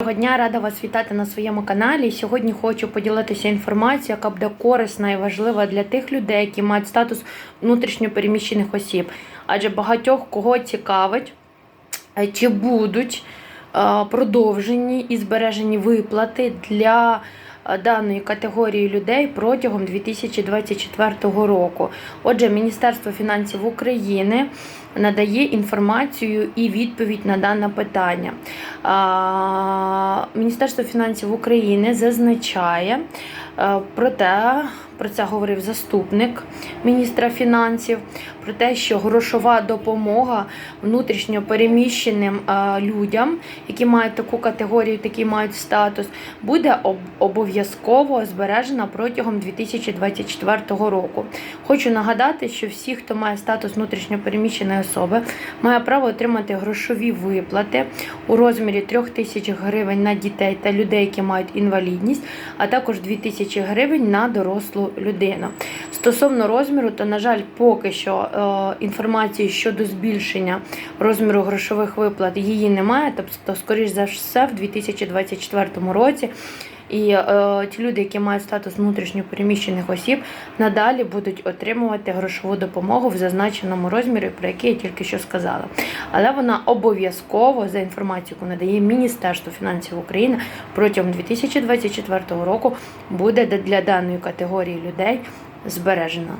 Доброго дня, рада вас вітати на своєму каналі. Сьогодні хочу поділитися інформацією, яка буде корисна і важлива для тих людей, які мають статус внутрішньопереміщених осіб. Адже багатьох кого цікавить, е, чи будуть е, продовжені і збережені виплати для даної категорії людей протягом 2024 року. Отже, Міністерство фінансів України надає інформацію і відповідь на дане питання. Міністерство фінансів України зазначає е, про те, про це говорив заступник міністра фінансів, про те, що грошова допомога внутрішньо переміщеним е, людям, які мають таку категорію, такий мають статус, буде обов'язково збережена протягом 2024 року. Хочу нагадати, що всі, хто має статус внутрішньо переміщеної особи, має право отримати грошові виплати у розмірі 3 тисяч гривень на дітей та людей, які мають інвалідність, а також 2 тисячі гривень на дорослу людину. Стосовно розміру, то, на жаль, поки що е, інформації щодо збільшення розміру грошових виплат її немає. Тобто, скоріш за все, в 2024 році. І е, ті люди, які мають статус внутрішньо переміщених осіб, надалі будуть отримувати грошову допомогу в зазначеному розмірі, про який я тільки що сказала. Але вона обов'язково за інформацією, яку надає Міністерство фінансів України протягом 2024 року буде для даної категорії людей збережена.